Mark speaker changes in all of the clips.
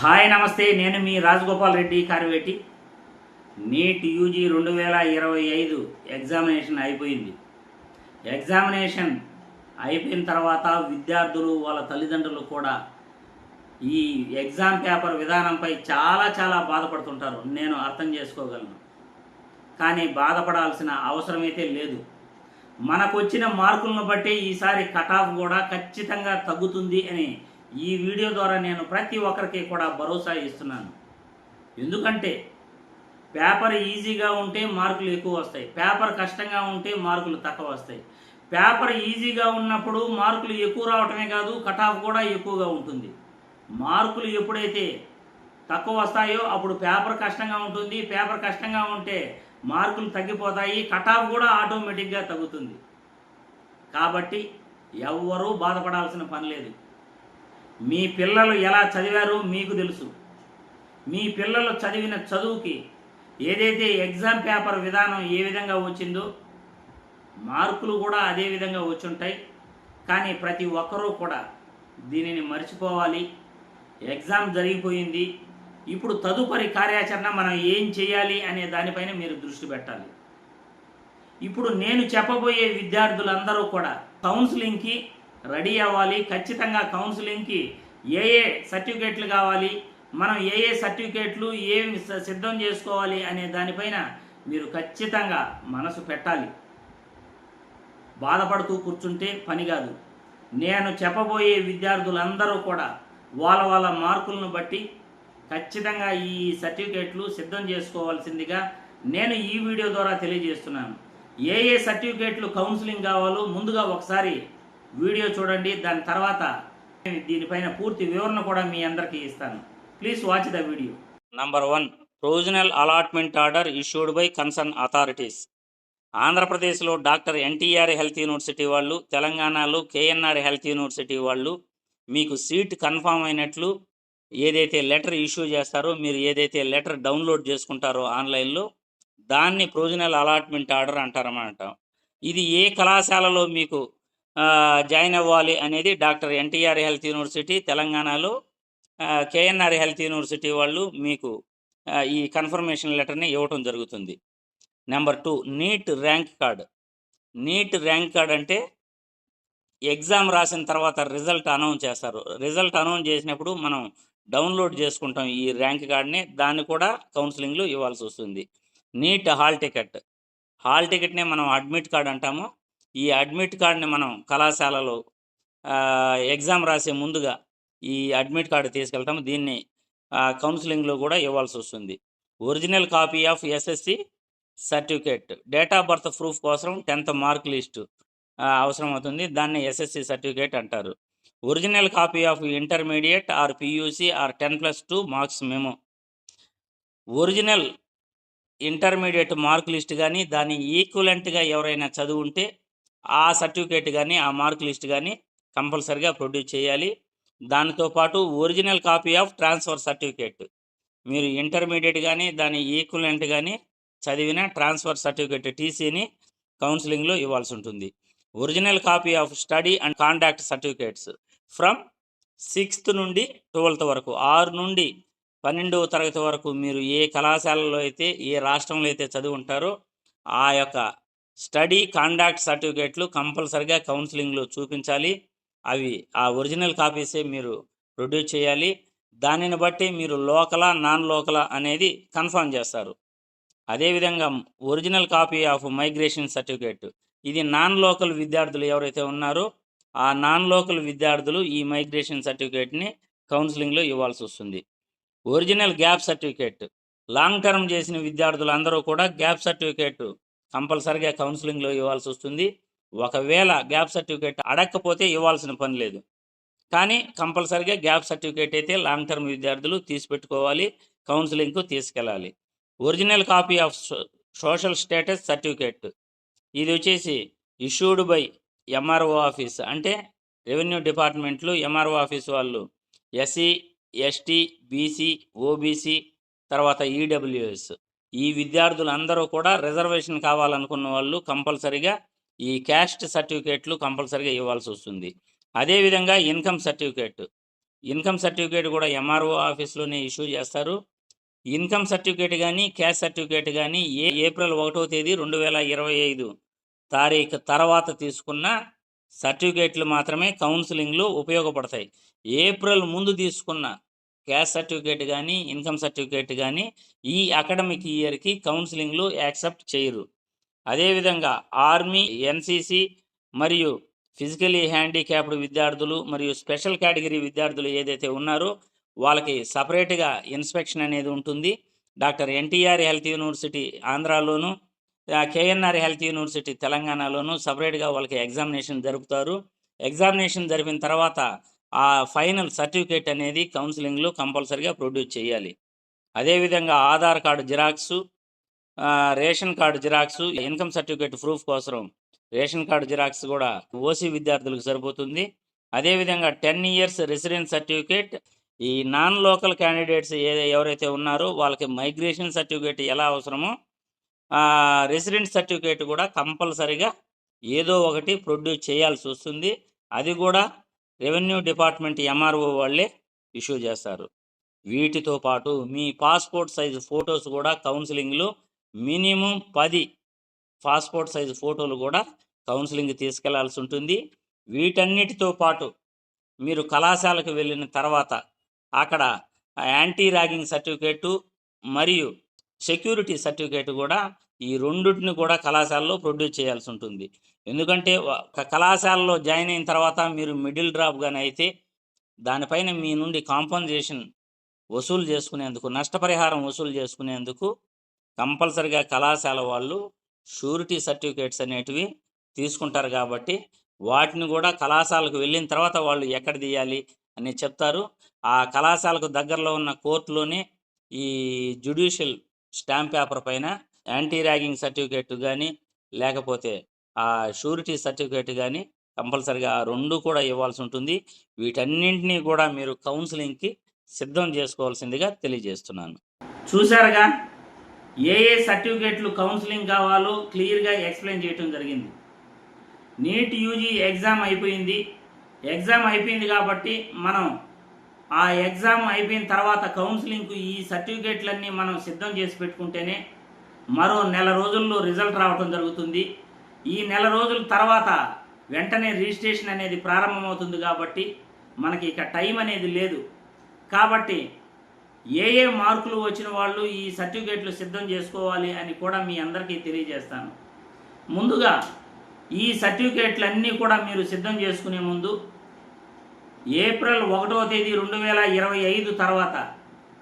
Speaker 1: Hi నమస్తే. నేను మీ రాజగోపాల్ రెడ్డి కార్వేటి. నీట్ యూజీ రెండు వేల ఇరవై ఐదు ఎగ్జామినేషన్ అయిపోయింది. ఎగ్జామినేషన్ అయిపోయిన తర్వాత విద్యార్థులు వాళ్ళ తల్లిదండ్రులు కూడా ఈ ఎగ్జామ్ పేపర్ విధానంపై చాలా చాలా బాధపడుతుంటారు. నేను అర్థం చేసుకోగలను. కానీ బాధపడాల్సిన అవసరమైతే లేదు. మనకు వచ్చిన మార్కులను బట్టి ఈసారి కట్ ఆఫ్ కూడా ఖచ్చితంగా తగ్గుతుంది అని ఈ వీడియో ద్వారా నేను ప్రతి ఒక్కరికి కూడా భరోసా ఇస్తున్నాను. ఎందుకంటే పేపర్ ఈజీగా ఉంటే మార్కులు ఎక్కువ వస్తాయి. పేపర్ కష్టంగా ఉంటే మార్కులు తక్కువ వస్తాయి. పేపర్ ఈజీగా ఉన్నప్పుడు మార్కులు ఎక్కువ రావటమే కాదు కట్ ఆఫ్ కూడా ఎక్కువగా ఉంటుంది. మార్కులు ఎప్పుడైతే తక్కువ వస్తాయో అప్పుడు పేపర్ కష్టంగా ఉంటుంది. పేపర్ కష్టంగా ఉంటే మార్కులు తగ్గిపోతాయి. కట్ ఆఫ్ కూడా ఆటోమేటిక్గా తగ్గుతుంది. కాబట్టి ఎవ్వరూ బాధపడాల్సిన పని లేదు. మీ పిల్లలు ఎలా చదివారో మీకు తెలుసు. మీ పిల్లలు చదివిన చదువుకి ఏదైతే ఎగ్జామ్ పేపర్ విధానం ఏ విధంగా వచ్చిందో మార్కులు కూడా అదే విధంగా వచ్చుంటాయి. కానీ ప్రతి ఒక్కరూ కూడా దీనిని మర్చిపోవాలి. ఎగ్జామ్ జరిగిపోయింది. ఇప్పుడు తదుపరి కార్యాచరణ మనం ఏం చేయాలి అనే దానిపైన మీరు దృష్టి పెట్టాలి. ఇప్పుడు నేను చెప్పబోయే విద్యార్థులందరూ కూడా కౌన్సిలింగ్కి రెడీ అవ్వాలి ఖచ్చితంగా కౌన్సిలింగ్కి ఏ ఏ సర్టిఫికేట్లు కావాలి మనం ఏ ఏ సర్టిఫికేట్లు ఏమి సిద్ధం చేసుకోవాలి అనే దానిపైన మీరు ఖచ్చితంగా మనసు పెట్టాలి. బాధపడుతూ కూర్చుంటే పని కాదు. నేను చెప్పబోయే విద్యార్థులందరూ కూడా వాళ్ళ వాళ్ళ మార్కులను బట్టి ఖచ్చితంగా ఈ సర్టిఫికేట్లు సిద్ధం చేసుకోవాల్సిందిగా నేను ఈ వీడియో ద్వారా తెలియజేస్తున్నాను. ఏ ఏ సర్టిఫికేట్లు కౌన్సిలింగ్ కావాలో ముందుగా ఒకసారి వీడియో చూడండి దాని తర్వాత దీనిపైన పూర్తి వివరణ కూడా మీ అందరికీ ఇస్తాను. Please watch the video number one provisional allotment order issued by concern authorities ఆంధ్రప్రదేశ్లో డాక్టర్ ఎన్టీఆర్ హెల్త్ యూనివర్సిటీ వాళ్ళు తెలంగాణలో కేఎన్ఆర్ హెల్త్ యూనివర్సిటీ వాళ్ళు మీకు సీట్ కన్ఫామ్ అయినట్లు ఏదైతే లెటర్ ఇష్యూ చేస్తారో మీరు ఏదైతే లెటర్ డౌన్లోడ్ చేసుకుంటారో ఆన్లైన్లో దాన్ని ప్రొవిజనల్ అలాట్మెంట్ ఆర్డర్ అంటారన్నమాట. ఇది ఏ కళాశాలలో మీకు జాయిన్ అవ్వాలి అనేది డాక్టర్ ఎన్టీఆర్ హెల్త్ యూనివర్సిటీ తెలంగాణలో కేఎన్ఆర్ హెల్త్ యూనివర్సిటీ వాళ్ళు మీకు ఈ కన్ఫర్మేషన్ లెటర్ని ఇవ్వటం జరుగుతుంది. Number two NEET rank card. NEET rank card అంటే ఎగ్జామ్ రాసిన తర్వాత రిజల్ట్ అనౌన్స్ చేస్తారు. రిజల్ట్ అనౌన్స్ చేసినప్పుడు మనం డౌన్లోడ్ చేసుకుంటాం ఈ ర్యాంక్ కార్డ్ని దాన్ని కూడా కౌన్సిలింగ్లో ఇవ్వాల్సి వస్తుంది. NEET hall ticket. హాల్ టికెట్నే మనం అడ్మిట్ కార్డ్ అంటాము. ఈ అడ్మిట్ కార్డ్ని మనం కళాశాలలో ఎగ్జామ్ రాసే ముందుగా ఈ అడ్మిట్ కార్డు తీసుకెళ్తాము. దీన్ని కౌన్సిలింగ్లో కూడా ఇవ్వాల్సి వస్తుంది. Original copy of SSC certificate date of birth proof కోసం టెన్త్ మార్క్ లిస్టు అవసరం అవుతుంది. దాన్ని ఎస్ఎస్సి సర్టిఫికేట్ అంటారు. Original copy of intermediate or PUC or ten plus two marks మేము ఒరిజినల్ ఇంటర్మీడియట్ మార్క్ లిస్ట్ కానీ దాని ఈక్వలెంట్గా ఎవరైనా చదువు ఉంటే ఆ సర్టిఫికేట్ కానీ ఆ మార్క్ లిస్ట్ కానీ కంపల్సరిగా ప్రొడ్యూస్ చేయాలి. దానితో పాటు original copy of transfer certificate. మీరు ఇంటర్మీడియట్ కానీ దాని ఈక్వలెంట్ కానీ చదివిన ట్రాన్స్ఫర్ సర్టిఫికేట్ టీసీని కౌన్సిలింగ్లో ఇవ్వాల్సి ఉంటుంది original copy of study and contact certificates from sixth నుండి ట్వెల్త్ వరకు ఆరు నుండి పన్నెండవ తరగతి వరకు మీరు ఏ కళాశాలలో అయితే ఏ రాష్ట్రంలో అయితే చదివి ఉంటారో ఆ యొక్క స్టడీ కాండాక్ట్ సర్టిఫికేట్లు కంపల్సరిగా కౌన్సిలింగ్లో చూపించాలి. అవి ఆ ఒరిజినల్ కాపీసే మీరు ప్రొడ్యూస్ చేయాలి. దానిని బట్టి మీరు లోకలా నాన్ లోకలా అనేది కన్ఫర్మ్ చేస్తారు. అదేవిధంగా original copy of migration certificate. ఇది నాన్ లోకల్ విద్యార్థులు ఎవరైతే ఉన్నారో ఆ నాన్ లోకల్ విద్యార్థులు ఈ మైగ్రేషన్ సర్టిఫికేట్ని కౌన్సిలింగ్లో ఇవ్వాల్సి వస్తుంది. Original gap certificate. Long term చేసిన విద్యార్థులు అందరూ కూడా గ్యాప్ సర్టిఫికేట్ కంపల్సరిగా కౌన్సిలింగ్లో ఇవ్వాల్సి వస్తుంది. ఒకవేళ గ్యాప్ సర్టిఫికేట్ అడగకపోతే ఇవ్వాల్సిన పని లేదు. కానీ కంపల్సరిగా గ్యాప్ సర్టిఫికేట్ అయితే లాంగ్ టర్మ్ విద్యార్థులు తీసిపెట్టుకోవాలి కౌన్సిలింగ్కు తీసుకెళ్ళాలి. Original copy of social status certificate. ఇది వచ్చేసి ఇష్యూడ్ బై ఎంఆర్ఓ ఆఫీస్. అంటే రెవెన్యూ డిపార్ట్మెంట్లు ఎంఆర్ఓ ఆఫీస్ వాళ్ళు ఎస్సీ ఎస్టీ బీసీ ఓబీసీ తర్వాత ఈడబ్ల్యూఎస్. ఈ విద్యార్థులందరూ కూడా రిజర్వేషన్ కావాలనుకున్న వాళ్ళు కంపల్సరిగా ఈ క్యాస్ట్ సర్టిఫికేట్లు కంపల్సరిగా ఇవ్వాల్సి వస్తుంది. అదేవిధంగా ఇన్కమ్ సర్టిఫికేట్. ఇన్కమ్ సర్టిఫికేట్ కూడా ఎంఆర్ఓ ఆఫీస్లోనే ఇష్యూ చేస్తారు. ఇన్కమ్ సర్టిఫికేట్ కానీ క్యాష్ సర్టిఫికేట్ కానీ ఏ ఏప్రిల్ ఒకటో తేదీ రెండు వేల ఇరవై ఐదు తారీఖు తర్వాత తీసుకున్న సర్టిఫికేట్లు మాత్రమే కౌన్సిలింగ్లో ఉపయోగపడతాయి. ఏప్రిల్ ముందు తీసుకున్న క్యాష్ సర్టిఫికేట్ కానీ ఇన్కమ్ సర్టిఫికేట్ కానీ ఈ అకాడమిక్ ఇయర్కి కౌన్సిలింగ్లు యాక్సెప్ట్ చేయరు. అదేవిధంగా ఆర్మీ ఎన్సిసి మరియు ఫిజికలీ హ్యాండిక్యాప్డ్ విద్యార్థులు మరియు స్పెషల్ కేటగిరీ విద్యార్థులు ఏదైతే ఉన్నారో వాళ్ళకి సపరేట్గా ఇన్స్పెక్షన్ అనేది ఉంటుంది. డాక్టర్ ఎన్టీఆర్ హెల్త్ యూనివర్సిటీ ఆంధ్రాలోను కేఎన్ఆర్ హెల్త్ యూనివర్సిటీ తెలంగాణలోను సపరేట్గా వాళ్ళకి ఎగ్జామినేషన్ జరుపుతారు. ఎగ్జామినేషన్ జరిపిన తర్వాత ఆ ఫైనల్ సర్టిఫికేట్ అనేది కౌన్సిలింగ్లో కంపల్సరీగా ప్రొడ్యూస్ చేయాలి. అదేవిధంగా Aadhaar card xerox ration card xerox income certificate proof కోసం రేషన్ కార్డు జిరాక్స్ కూడా ఓసీ విద్యార్థులకు సరిపోతుంది. అదేవిధంగా టెన్ ఇయర్స్ రెసిడెన్స్ సర్టిఫికేట్ ఈ నాన్ లోకల్ క్యాండిడేట్స్ ఏ ఎవరైతే ఉన్నారో వాళ్ళకి మైగ్రేషన్ సర్టిఫికేట్ ఎలా అవసరమో రెసిడెంట్ సర్టిఫికేట్ కూడా కంపల్సరిగా ఏదో ఒకటి ప్రొడ్యూస్ చేయాల్సి వస్తుంది. అది కూడా రెవెన్యూ డిపార్ట్మెంట్ ఎంఆర్ఓ వాళ్ళే ఇష్యూ చేస్తారు. వీటితో పాటు మీ పాస్పోర్ట్ సైజు ఫొటోస్ కూడా కౌన్సిలింగ్లో మినిమం పది పాస్పోర్ట్ సైజు ఫోటోలు కూడా కౌన్సిలింగ్ తీసుకెళ్ళాల్సి ఉంటుంది. వీటన్నిటితో పాటు మీరు కళాశాలకు వెళ్ళిన తర్వాత అక్కడ యాంటీ ర్యాగింగ్ సర్టిఫికేటు మరియు సెక్యూరిటీ సర్టిఫికేట్ కూడా ఈ రెండింటిని కూడా కళాశాలలో ప్రొడ్యూస్ చేయాల్సి ఉంటుంది. ఎందుకంటే కళాశాలలో జాయిన్ అయిన తర్వాత మీరు మిడిల్ డ్రాప్ కానీ అయితే దానిపైన మీ నుండి కాంపన్సేషన్ వసూలు చేసుకునేందుకు నష్టపరిహారం వసూలు చేసుకునేందుకు కంపల్సరిగా కళాశాల వాళ్ళు షూరిటీ సర్టిఫికేట్స్ అనేటివి తీసుకుంటారు కాబట్టి వాటిని కూడా కళాశాలకు వెళ్ళిన తర్వాత వాళ్ళు ఎక్కడ తీయాలి అని చెప్తారు. ఆ కళాశాలకు దగ్గరలో ఉన్న కోర్టులోనే ఈ జ్యుడిషియల్ స్టాంప్ పేపర్ పైన యాంటీ ర్యాగింగ్ సర్టిఫికేట్ కానీ లేకపోతే ఆ షూరిటీ సర్టిఫికేట్ కానీ కంపల్సరిగా ఆ రెండు కూడా ఇవ్వాల్సి ఉంటుంది. వీటన్నింటినీ కూడా మీరు కౌన్సిలింగ్కి సిద్ధం చేసుకోవాల్సిందిగా తెలియజేస్తున్నాను. చూశారుగా? ఏ ఏ సర్టిఫికేట్లు కౌన్సిలింగ్ కావాలో క్లియర్గా ఎక్స్ప్లెయిన్ చేయడం జరిగింది. నీట్ యూజీ ఎగ్జామ్ అయిపోయింది. ఎగ్జామ్ అయిపోయింది కాబట్టి మనం ఆ ఎగ్జామ్ అయిపోయిన తర్వాత కౌన్సిలింగ్కు ఈ సర్టిఫికేట్లన్నీ మనం సిద్ధం చేసి పెట్టుకుంటేనే మరో నెల రోజుల్లో రిజల్ట్ రావడం జరుగుతుంది. ఈ నెల రోజుల తర్వాత వెంటనే రిజిస్ట్రేషన్ అనేది ప్రారంభమవుతుంది కాబట్టి మనకి ఇక టైం అనేది లేదు. కాబట్టి ఏ ఏ మార్కులు వచ్చిన వాళ్ళు ఈ సర్టిఫికేట్లు సిద్ధం చేసుకోవాలి అని కూడా మీ అందరికీ తెలియజేస్తాను. ముందుగా ఈ సర్టిఫికేట్లన్నీ కూడా మీరు సిద్ధం చేసుకునే ముందు ఏప్రిల్ ఒకటో తేదీ రెండు వేల ఇరవై ఐదు తర్వాత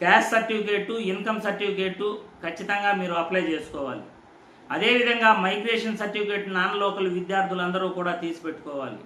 Speaker 1: క్యాష్ సర్టిఫికేటు ఇన్కమ్ సర్టిఫికేటు ఖచ్చితంగా మీరు అప్లై చేసుకోవాలి. అదేవిధంగా మైగ్రేషన్ సర్టిఫికేట్ నాన్ లోకల్ విద్యార్థులందరూ కూడా తీసి పెట్టుకోవాలి.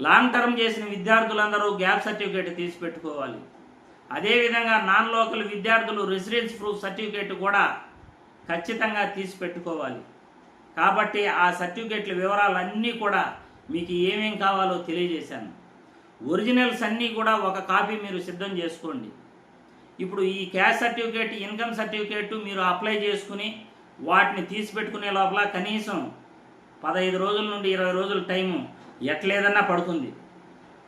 Speaker 1: లాంగ్ టర్మ్ చేసిన విద్యార్థులందరూ గ్యాప్ సర్టిఫికేట్ తీసి పెట్టుకోవాలి. అదేవిధంగా నాన్ లోకల్ విద్యార్థులు రెసిడెన్స్ ప్రూఫ్ సర్టిఫికేట్ కూడా ఖచ్చితంగా తీసి పెట్టుకోవాలి. కాబట్టి ఆ సర్టిఫికేట్ల వివరాలన్నీ కూడా మీకు ఏమేం కావాలో తెలియజేశాను. ఒరిజినల్స్ అన్నీ కూడా ఒక కాపీ మీరు సిద్ధం చేసుకోండి. ఇప్పుడు ఈ క్యాష్ సర్టిఫికేట్ ఇన్కమ్ సర్టిఫికేట్ మీరు అప్లై చేసుకుని వాటిని తీసిపెట్టుకునే లోపల కనీసం పదహైదు రోజుల నుండి ఇరవై రోజుల టైము ఎట్లేదన్నా పడుతుంది.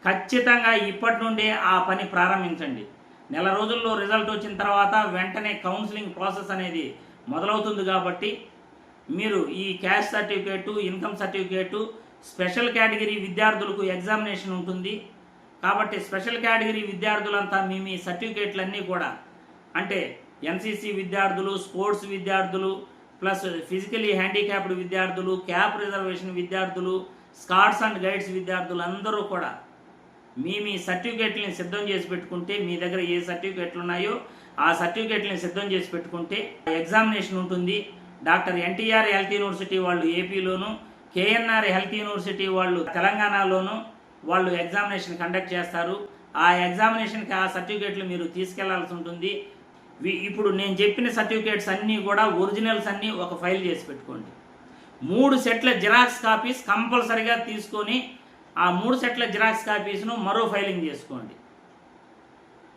Speaker 1: ఖచ్చితంగా ఇప్పటి నుండే ఆ పని ప్రారంభించండి. నెల రోజుల్లో రిజల్ట్ వచ్చిన తర్వాత వెంటనే కౌన్సిలింగ్ ప్రాసెస్ అనేది మొదలవుతుంది కాబట్టి మీరు ఈ caste certificate income certificate special category విద్యార్థులకు ఎగ్జామినేషన్ ఉంటుంది. కాబట్టి స్పెషల్ కేటగిరీ విద్యార్థులంతా మీ మీ సర్టిఫికేట్లన్నీ కూడా అంటే ఎన్సీసీ విద్యార్థులు స్పోర్ట్స్ విద్యార్థులు ప్లస్ ఫిజికలీ హ్యాండిక్యాప్డ్ విద్యార్థులు క్యాప్ రిజర్వేషన్ విద్యార్థులు స్కాట్స్ అండ్ గైడ్స్ విద్యార్థులు అందరూ కూడా మీ మీ సర్టిఫికేట్లని సిద్ధం చేసి పెట్టుకుంటే మీ దగ్గర ఏ సర్టిఫికేట్లు ఉన్నాయో ఆ సర్టిఫికేట్లని సిద్ధం చేసి పెట్టుకుంటే ఎగ్జామినేషన్ ఉంటుంది. డాక్టర్ ఎన్టీఆర్ హెల్త్ యూనివర్సిటీ వాళ్ళు ఏపీలోను కేఎన్ఆర్ హెల్త్ యూనివర్సిటీ వాళ్ళు తెలంగాణలోను వాళ్ళు ఎగ్జామినేషన్ కండక్ట్ చేస్తారు. ఆ ఎగ్జామినేషన్కి ఆ సర్టిఫికేట్లు మీరు తీసుకెళ్ళాల్సి ఉంటుంది. వి- ఇప్పుడు నేను చెప్పిన సర్టిఫికేట్స్ అన్నీ కూడా ఒరిజినల్స్ అన్నీ ఒక ఫైల్ చేసి పెట్టుకోండి. మూడు సెట్ల జిరాక్స్ కాపీస్ కంపల్సరిగా తీసుకొని ఆ మూడు సెట్ల జిరాక్స్ కాపీస్ను మరో ఫైలింగ్ చేసుకోండి.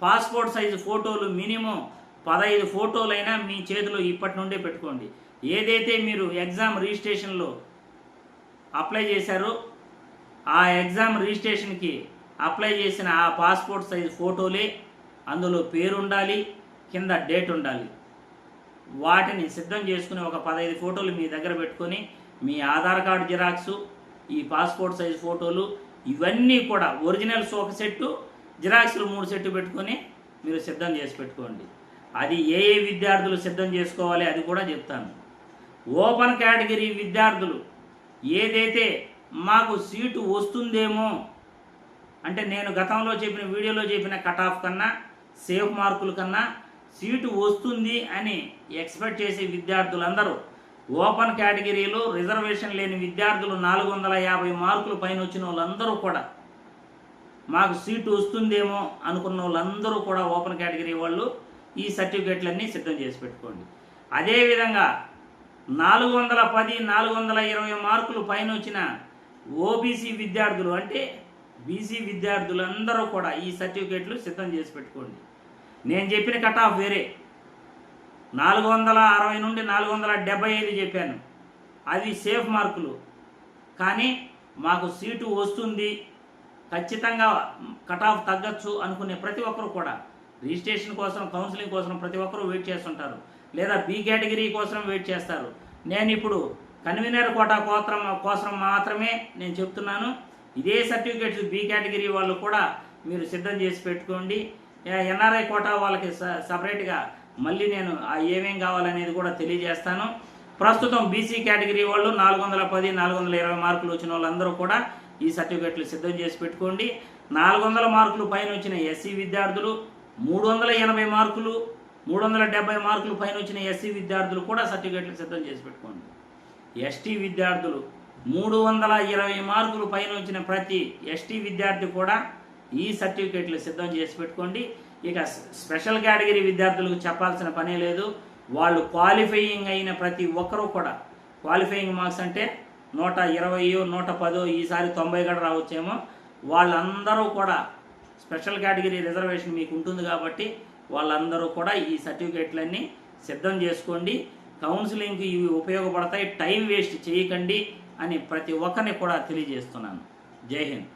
Speaker 1: పాస్పోర్ట్ సైజు ఫోటోలు మినిమం పదహైదు ఫోటోలైనా మీ చేతిలో ఇప్పటి నుండే పెట్టుకోండి. ఏదైతే మీరు ఎగ్జామ్ రిజిస్ట్రేషన్లో అప్లై చేశారో ఆ ఎగ్జామ్ రిజిస్ట్రేషన్కి అప్లై చేసిన ఆ పాస్పోర్ట్ సైజ్ ఫోటోలే అందులో పేరు ఉండాలి కింద డేట్ ఉండాలి. వాటిని సిద్ధం చేసుకుని ఒక పదహైదు ఫోటోలు మీ దగ్గర పెట్టుకొని మీ ఆధార్ కార్డు జిరాక్సు ఈ పాస్పోర్ట్ సైజ్ ఫోటోలు ఇవన్నీ కూడా ఒరిజినల్స్ ఒక సెట్టు జిరాక్స్లు మూడు సెట్టు పెట్టుకొని మీరు సిద్ధం చేసి పెట్టుకోండి. అది ఏ ఏ విద్యార్థులు సిద్ధం చేసుకోవాలి అది కూడా చెప్తాను. ఓపెన్ కేటగిరీ విద్యార్థులు ఏదైతే మాకు సీటు వస్తుందేమో అంటే నేను గతంలో చెప్పిన వీడియోలో చెప్పిన కట్ ఆఫ్ కన్నా సేఫ్ మార్కుల కన్నా సీటు వస్తుంది అని ఎక్స్పెక్ట్ చేసే విద్యార్థులందరూ ఓపెన్ కేటగిరీలో రిజర్వేషన్ లేని విద్యార్థులు నాలుగు వందల యాభై మార్కులు పైన వచ్చిన వాళ్ళందరూ కూడా మాకు సీటు వస్తుందేమో అనుకున్న వాళ్ళందరూ కూడా ఓపెన్ కేటగిరీ వాళ్ళు ఈ సర్టిఫికేట్లన్నీ సిద్ధం చేసి పెట్టుకోండి. అదేవిధంగా నాలుగు వందల పది నాలుగు వందల ఇరవై మార్కులు పైన వచ్చిన ఓబీసీ విద్యార్థులు అంటే బీసీ విద్యార్థులందరూ కూడా ఈ సర్టిఫికేట్లు సిద్ధం చేసి పెట్టుకోండి. నేను చెప్పిన కట్ ఆఫ్ వేరే. నాలుగు వందల అరవై నుండి నాలుగు వందల డెబ్బై ఐదు చెప్పాను. అది సేఫ్ మార్కులు. కానీ మాకు సీటు వస్తుంది. ఖచ్చితంగా కట్ ఆఫ్ తగ్గచ్చు అనుకునే ప్రతి ఒక్కరు కూడా. రిజిస్ట్రేషన్ కోసం కౌన్సిలింగ్ కోసం ప్రతి ఒక్కరూ వెయిట్ చేస్తుంటారు. లేదా బి కేటగిరీ కోసం వెయిట్ చేస్తారు. నేను ఇప్పుడు కన్వీనర్ కోటా కోత్రం కోసం మాత్రమే నేను చెప్తున్నాను. ఇదే సర్టిఫికేట్స్ బి కేటగిరీ వాళ్ళు కూడా మీరు సిద్ధం చేసి పెట్టుకోండి. ఎన్ఆర్ఐ కోటా వాళ్ళకి స- సపరేట్గా మళ్ళీ నేను ఏమేం కావాలనేది కూడా తెలియజేస్తాను. ప్రస్తుతం బీసీ కేటగిరీ వాళ్ళు నాలుగు వందల పది నాలుగు వందల ఇరవై మార్కులు వచ్చిన వాళ్ళందరూ కూడా ఈ సర్టిఫికెట్లు సిద్ధం చేసి పెట్టుకోండి. నాలుగు వందల మార్కులు పైన వచ్చిన ఎస్సీ విద్యార్థులు మూడు వందల ఎనభై మార్కులు మూడు వందల డెబ్బై మార్కులు పైన వచ్చిన ఎస్సీ విద్యార్థులు కూడా సర్టిఫికెట్లు సిద్ధం చేసి పెట్టుకోండి. ఎస్టీ విద్యార్థులు మూడు వందల ఇరవై మార్కులు పైన వచ్చిన ప్రతి ఎస్టీ విద్యార్థి కూడా ఈ సర్టిఫికేట్లు సిద్ధం చేసి పెట్టుకోండి. ఇక స్పెషల్ కేటగిరీ విద్యార్థులకు చెప్పాల్సిన పనే లేదు. వాళ్ళు క్వాలిఫైయింగ్ అయిన ప్రతి ఒక్కరూ కూడా క్వాలిఫైయింగ్ మార్క్స్ అంటే నూట ఇరవయో నూట పదో ఈసారి తొంభై కూడా రావచ్చేమో. వాళ్ళందరూ కూడా స్పెషల్ కేటగిరీ రిజర్వేషన్ మీకు ఉంటుంది కాబట్టి వాళ్ళందరూ కూడా ఈ సర్టిఫికేట్లన్నీ సిద్ధం చేసుకోండి. కౌన్సిలింగ్కి ఇవి ఉపయోగపడతాయి టైం వేస్ట్ చేయకండి అని ప్రతి ఒక్కరిని కూడా తెలియజేస్తున్నాను. జై హింద్.